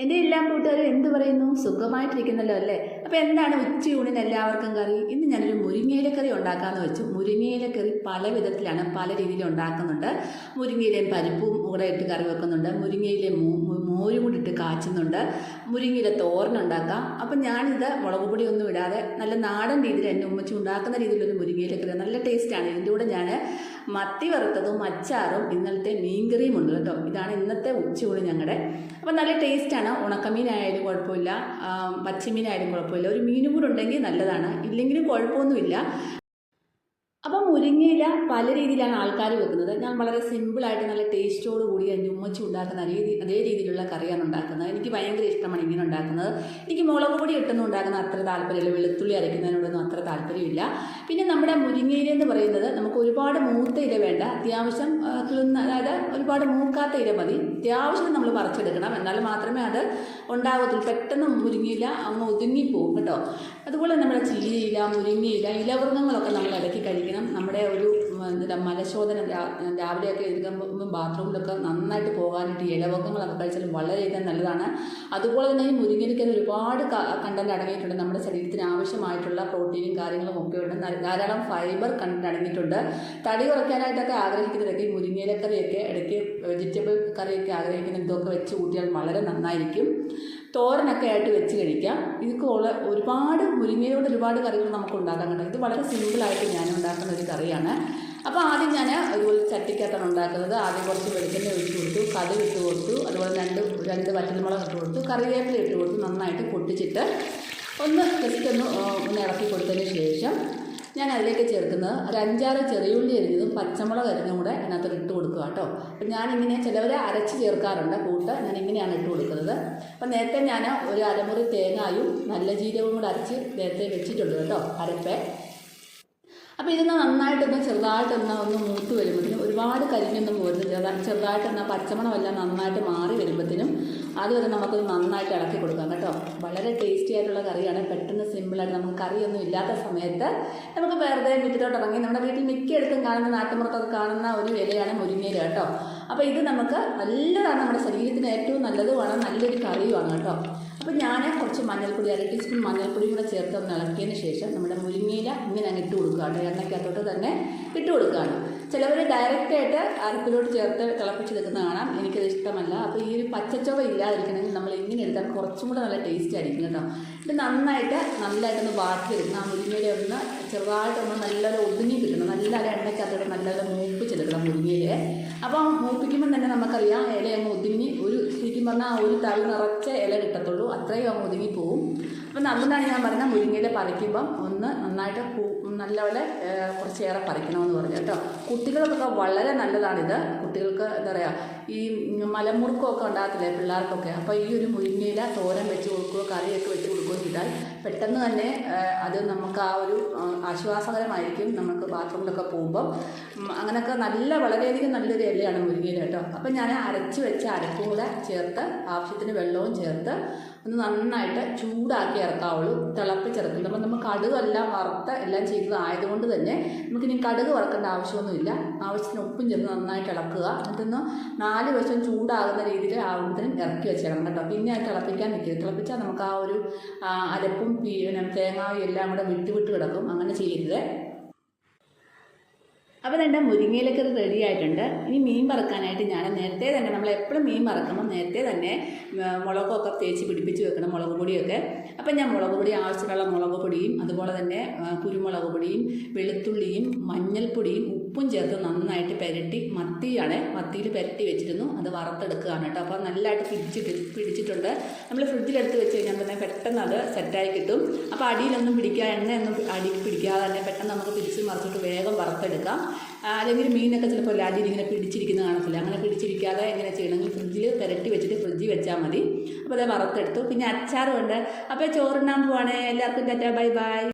എന്റെ എല്ലാം കൂട്ടുകാരും എന്ത് പറയുന്നു? സുഖമായിട്ടിരിക്കുന്നല്ലോ അല്ലേ? അപ്പോൾ എന്താണ് ഉച്ചയൂണിന് എല്ലാവർക്കും കറി? ഇന്ന് ഞാനൊരു മുരിങ്ങയില കറി ഉണ്ടാക്കാമെന്ന് വെച്ചു. മുരിങ്ങയില കറി പല വിധത്തിലാണ് പല രീതിയിൽ ഉണ്ടാക്കുന്നുണ്ട്. മുരിങ്ങയിലയും പരിപ്പും കൂടെ ഇട്ട് കറി വെക്കുന്നുണ്ട്. മുരിങ്ങയിലെ മോരും കൂടി ഇട്ട് കാച്ചുന്നുണ്ട്. മുരിങ്ങയില തോരനുണ്ടാക്കാം അപ്പം ഞാനിത് മുളക് പൊടിയൊന്നും ഇടാതെ നല്ല നാടൻ രീതിയിൽ എന്റെ ഉമ്മച്ചി ഉണ്ടാക്കുന്ന രീതിയിലൊരു മുരിങ്ങയില കറി നല്ല ടേസ്റ്റാണ് ഇതിന്റെ കൂടെ ഞാൻ മത്തി വറുത്തതും അച്ചാറും ഇന്നലത്തെ മീൻകറിയും ഉണ്ട് കേട്ടോ. ഇതാണ് ഇന്നത്തെ ഉച്ചയൂണ് ഞങ്ങളുടെ അപ്പം നല്ല ടേസ്റ്റാണ് ഉണക്കമീനായാലും കുഴപ്പമില്ല. പച്ചമീനായാലും കുഴപ്പമില്ല. ഒരു മീനും കൂടെ ഉണ്ടെങ്കിൽ നല്ലതാണ്. ഇല്ലെങ്കിലും കുഴപ്പമൊന്നുമില്ല. മുരിങ്ങയില പല രീതിയിലാണ് ആൾക്കാർ വെക്കുന്നത്. ഞാൻ വളരെ സിമ്പിളായിട്ട് നല്ല ടേസ്റ്റോട് കൂടി എന്റെ ഉമ്മച്ചി ഉണ്ടാക്കുന്ന രീതി അതേ രീതിയിലുള്ള കറിയാണ് ഉണ്ടാക്കുന്നത്. എനിക്ക് ഭയങ്കര ഇഷ്ടമാണ് ഇങ്ങനെ ഉണ്ടാക്കുന്നത്. എനിക്ക് മുളക് പൊടി ഇട്ടൊന്നും ഉണ്ടാക്കുന്ന അത്ര താല്പര്യമില്ല. വെളുത്തുള്ളി അരയ്ക്കുന്നതിനോടൊന്നും അത്ര താല്പര്യമില്ല. പിന്നെ നമ്മുടെ മുരിങ്ങയില എന്ന് പറയുന്നത് നമുക്ക് ഒരുപാട് മൂത്ത ഇല വേണ്ട. അത്യാവശ്യം കിളുന്ന അതായത് ഒരുപാട് മൂക്കാത്ത ഇല മതി. അത്യാവശ്യം നമ്മൾ പറിച്ചെടുക്കണം. എന്നാൽ മാത്രമേ അത് ഉണ്ടാകത്തുള്ളൂ പെട്ടെന്ന് മുരിങ്ങയില അങ്ങ് പോകും കേട്ടോ. അതുപോലെ നമ്മുടെ ചീരയില മുരിങ്ങയില ഇലവൃങ്ങങ്ങളൊക്കെ നമ്മൾ ഇടയ്ക്ക് കഴിക്കണം. നമ്മുടെ ഒരു മലശോധന രാവിലെയൊക്കെ എഴുതുമ്പോൾ ബാത്റൂമിലൊക്കെ നന്നായിട്ട് പോകാനായിട്ട് ഇലവക്കങ്ങളൊക്കെ കഴിച്ചാൽ വളരെയധികം നല്ലതാണ്. അതുപോലെ തന്നെ ഈ മുരിങ്ങയിലയ്ക്ക് ഒരുപാട് കണ്ടന്റ് അടങ്ങിയിട്ടുണ്ട്. നമ്മുടെ ശരീരത്തിന് ആവശ്യമായിട്ടുള്ള പ്രോട്ടീനും കാര്യങ്ങളും ഒക്കെ ഉണ്ട്. ധാരാളം ഫൈബർ കണ്ടന്റ് അടങ്ങിയിട്ടുണ്ട്. തടി കുറയ്ക്കാനായിട്ടൊക്കെ ആഗ്രഹിക്കുന്നവരൊക്കെ ഈ മുരിങ്ങയിലക്കറിയൊക്കെ ഇടയ്ക്ക് വെജിറ്റബിൾ കറിയൊക്കെ ആഗ്രഹിക്കുന്ന ഇതൊക്കെ വെച്ച് കൂട്ടിയാൽ വളരെ നന്നായിരിക്കും. തോരനൊക്കെ ആയിട്ട് വെച്ച് കഴിക്കാം. ഇതൊക്കെ ഉള്ള ഒരുപാട് മുരിങ്ങയോട് ഒരുപാട് കറികൾ നമുക്ക് ഉണ്ടാക്കാൻ കഴിയും ഇത് വളരെ സിമ്പിളായിട്ട് ഞാൻ ഉണ്ടാക്കുന്ന ഒരു കറിയാണ്. അപ്പോൾ ആദ്യം ഞാൻ അതുപോലെ ചട്ടിക്കകത്താണ് ഉണ്ടാക്കുന്നത്. ആദ്യം കുറച്ച് വെളിച്ചെണ്ണ ഒഴിച്ച് കൊടുത്തു. കടുക് ഇട്ട് കൊടുത്തു. അതുപോലെ രണ്ട് രണ്ട് വറ്റൽമുളക് ഇട്ട് കൊടുത്തു. കറിവേപ്പില ഇട്ട് കൊടുത്തു. നന്നായിട്ട് പൊട്ടിച്ചിട്ട് ഒന്ന് ജസ്റ്റ് ഒന്ന് ഒന്ന് ഇളക്കി കൊടുത്തതിന് ശേഷം ഞാൻ അതിലേക്ക് ചേർക്കുന്നത് ഒരു അഞ്ചാറ് ചെറിയുള്ളി അരിഞ്ഞതും പച്ചമുളക് അരിഞ്ഞതും കൂടെ അതിനകത്ത് ഇട്ട് കൊടുക്കുക കേട്ടോ. ഞാനിങ്ങനെ ചിലവർ അരച്ച് ചേർക്കാറുണ്ട്. കൂട്ട് ഞാൻ ഇങ്ങനെയാണ് ഇട്ട് കൊടുക്കുന്നത്. അപ്പം നേരത്തെ ഞാൻ ഒരു അരമുറി തേങ്ങായും നല്ല ജീരകവും കൂടെ അരച്ച് നേരത്തെ വെച്ചിട്ടുണ്ട് കേട്ടോ അരപ്പേ. അപ്പോൾ ഇതിന് നന്നായിട്ടൊന്ന് ചെറുതായിട്ടൊന്ന് ഒന്ന് മൂത്ത് വരുമ്പോഴത്തേനും ഒരുപാട് കരിഞ്ഞൊന്നും പോരുത്. ചെറുതാ ചെറുതായിട്ടൊന്ന് പച്ചമണമെല്ലാം നന്നായിട്ട് മാറി വരുമ്പോഴത്തേനും അതുവരെ നമുക്ക് നന്നായിട്ട് ഇളക്കി കൊടുക്കാം കേട്ടോ. വളരെ ടേസ്റ്റി ആയിട്ടുള്ള കറിയാണ്. പെട്ടെന്ന് സിമ്പിളായിട്ട് നമുക്ക് കറിയൊന്നും ഇല്ലാത്ത സമയത്ത് നമുക്ക് വെറുതെ മുറ്റത്തോട്ട് ഇറങ്ങി നമ്മുടെ വീട്ടിൽ മിക്കയിടത്തും കാണുന്ന നാട്ടുമ്പുറത്തൊക്കെ കാണുന്ന ഒരു ഇലയാണ് മുരിങ്ങയില കേട്ടോ. അപ്പോൾ ഇത് നമുക്ക് നല്ലതാണ് നമ്മുടെ ശരീരത്തിന് ഏറ്റവും നല്ലതുമാണ്. നല്ലൊരു കറിയുമാണ് കേട്ടോ. അപ്പോൾ ഞാൻ കുറച്ച് മഞ്ഞൾപ്പൊടി അര ടീസ്പൂൺ മഞ്ഞൾപ്പൊടിയും കൂടെ ചേർത്ത് ഒന്ന് ഇളക്കിയതിന് ശേഷം നമ്മുടെ മുരിങ്ങയില ഇങ്ങനെ അങ്ങ് ഇട്ട് കൊടുക്കുക. കേട്ടോ എണ്ണയ്ക്കകത്തോട്ട് തന്നെ ഇട്ട് കൊടുക്കുകയാണ്. ചിലവർ ഡയറക്റ്റായിട്ട് അരപ്പിലോട്ട് ചേർത്ത് തിളപ്പിച്ചെടുക്കുന്ന കാണാം. എനിക്കത് ഇഷ്ടമല്ല. അപ്പോൾ ഈ ഒരു പച്ചച്ചൊവ ഇല്ലാതിരിക്കണമെങ്കിൽ നമ്മൾ ഇങ്ങനെ എടുത്താൽ കുറച്ചും കൂടെ നല്ല ടേസ്റ്റ് ആയിരിക്കും കേട്ടോ. ഇത് നന്നായിട്ട് നല്ലതായിട്ടൊന്ന് വാട്ടിയെടുക്കണം ആ മുരിങ്ങയില ഒന്ന് ചെറുതായിട്ടൊന്ന് നല്ലപോലെ ഒതുങ്ങി കിട്ടണം. നല്ല എണ്ണയ്ക്കകത്തോട്ട് നല്ലപോലെ മൂപ്പിച്ചെടുക്കണം മുരിങ്ങയിലെ അപ്പോൾ മൂപ്പിക്കുമ്പോൾ തന്നെ നമുക്കറിയാം ഇല അങ്ങ് ഒതുങ്ങി. ഒരു ശരിക്കും പറഞ്ഞാൽ ഒരു തളി നിറച്ച ഇല അത്രയും അങ്ങ് ഒതുങ്ങി പോവും അപ്പം നമ്മളാണ് ഞാൻ പറഞ്ഞത് മുരിങ്ങയിൽ പറിക്കുമ്പം ഒന്ന് നന്നായിട്ട് നല്ലപോലെ കുറച്ചേറെ പറിക്കണമെന്ന് പറഞ്ഞു കേട്ടോ. കുട്ടികൾക്കൊക്കെ വളരെ നല്ലതാണിത്. കുട്ടികൾക്ക് എന്താ പറയുക ഈ മലമുറുക്കമൊക്കെ ഉണ്ടാകത്തില്ലേ പിള്ളേർക്കൊക്കെ? അപ്പോൾ ഈ ഒരു മുരിങ്ങയില തോരൻ വെച്ച് കൊടുക്കുകയോ കറിയൊക്കെ വെച്ച് കൊടുക്കുകയോ ചെയ്താൽ പെട്ടെന്ന് തന്നെ അത് നമുക്ക് ആ ഒരു ആശ്വാസകരമായിരിക്കും നമുക്ക് ബാത്റൂമിലൊക്കെ പോകുമ്പം. അങ്ങനെയൊക്കെ നല്ല വളരെയധികം നല്ലൊരു ഇലയാണ് മുരിങ്ങയില കേട്ടോ. അപ്പം ഞാൻ അരച്ച് വെച്ച അരപ്പും കൂടെ ചേർത്ത് ആവശ്യത്തിന് വെള്ളവും ചേർത്ത് ഒന്ന് നന്നായിട്ട് ചൂടാക്കി ഇറക്കാവുള്ളൂ. തിളപ്പിച്ചിറക്കില്ല അപ്പം നമുക്ക് കടുകെല്ലാം വറുത്ത് എല്ലാം ചെയ്തത് ആയതുകൊണ്ട് തന്നെ നമുക്കിനി കടുക് വറക്കേണ്ട ആവശ്യമൊന്നുമില്ല. ആവശ്യത്തിന് ഉപ്പും ചേർത്ത് നന്നായിട്ട് ഇളക്കുക. എന്നിട്ടൊന്ന് നാല് വശം ചൂടാകുന്ന രീതിയിൽ ആകുമ്പോഴത്തേനും ഇറക്കി വെച്ചേക്കണം കേട്ടോ. പിന്നെ അത് തിളപ്പിക്കാൻ നിൽക്കരുത് തിളപ്പിച്ചാൽ നമുക്ക് ആ ഒരു അരപ്പും പിന്നെ തേങ്ങാവും എല്ലാം കൂടെ വിട്ട് വിട്ട് കിടക്കും. അങ്ങനെ ചെയ്യരുത്. അപ്പോൾ എന്റെ മുരിങ്ങയിലക്കറി റെഡി ആയിട്ടുണ്ട്. ഇനി മീൻ വറക്കാനായിട്ട് ഞാൻ നേരത്തെ തന്നെ നമ്മൾ എപ്പോഴും മീൻ വറക്കുമ്പോൾ നേരത്തെ തന്നെ മുളകൊക്കെ തേച്ച് പിടിപ്പിച്ച് വെക്കണം മുളക് പൊടിയൊക്കെ. അപ്പം ഞാൻ മുളക് പൊടി ആവശ്യമുള്ള മുളക് പൊടിയും അതുപോലെ തന്നെ കുരുമുളക് പൊടിയും വെളുത്തുള്ളിയും മഞ്ഞൾപ്പൊടിയും ഉപ്പും ചേർത്ത് നന്നായിട്ട് പുരട്ടി മത്തിയാണ് മത്തിയിൽ പുരട്ടി വെച്ചിരുന്നു. അത് വറുത്തെടുക്കുകയാണ് കേട്ടോ. അപ്പോൾ നല്ലതായിട്ട് പിടിച്ചിട്ട് പിടിച്ചിട്ടുണ്ട്. നമ്മൾ ഫ്രിഡ്ജിലെടുത്ത് വെച്ച് കഴിഞ്ഞാൽ തന്നെ പെട്ടെന്ന് അത് സെറ്റായി കിട്ടും. അപ്പോൾ അടിയിലൊന്നും പിടിക്കാതെ എണ്ണയൊന്നും അടിക്ക് പിടിക്കാതെ തന്നെ പെട്ടെന്ന് നമുക്ക് തിരിച്ച് മറിച്ചിട്ട് വേഗം വറുത്തെടുക്കാം. അല്ലെങ്കിൽ മീനൊക്കെ ചിലപ്പോൾ അടിയിൽ ഇങ്ങനെ പിടിച്ചിരിക്കുന്ന കാണത്തില്ല. അങ്ങനെ പിടിച്ചിരിക്കാതെ എങ്ങനെ ചെയ്യണമെങ്കിൽ ഫ്രിഡ്ജിൽ പുരട്ടി വെച്ചിട്ട് ഫ്രിഡ്ജിൽ വെച്ചാൽ മതി. അപ്പോൾ അത് വറുത്തെടുത്തു. പിന്നെ അച്ചാറുമുണ്ട് അപ്പോൾ ചോറുണ്ണാൻ പോവാണേ. എല്ലാവർക്കും ടാറ്റാ. Bye bye.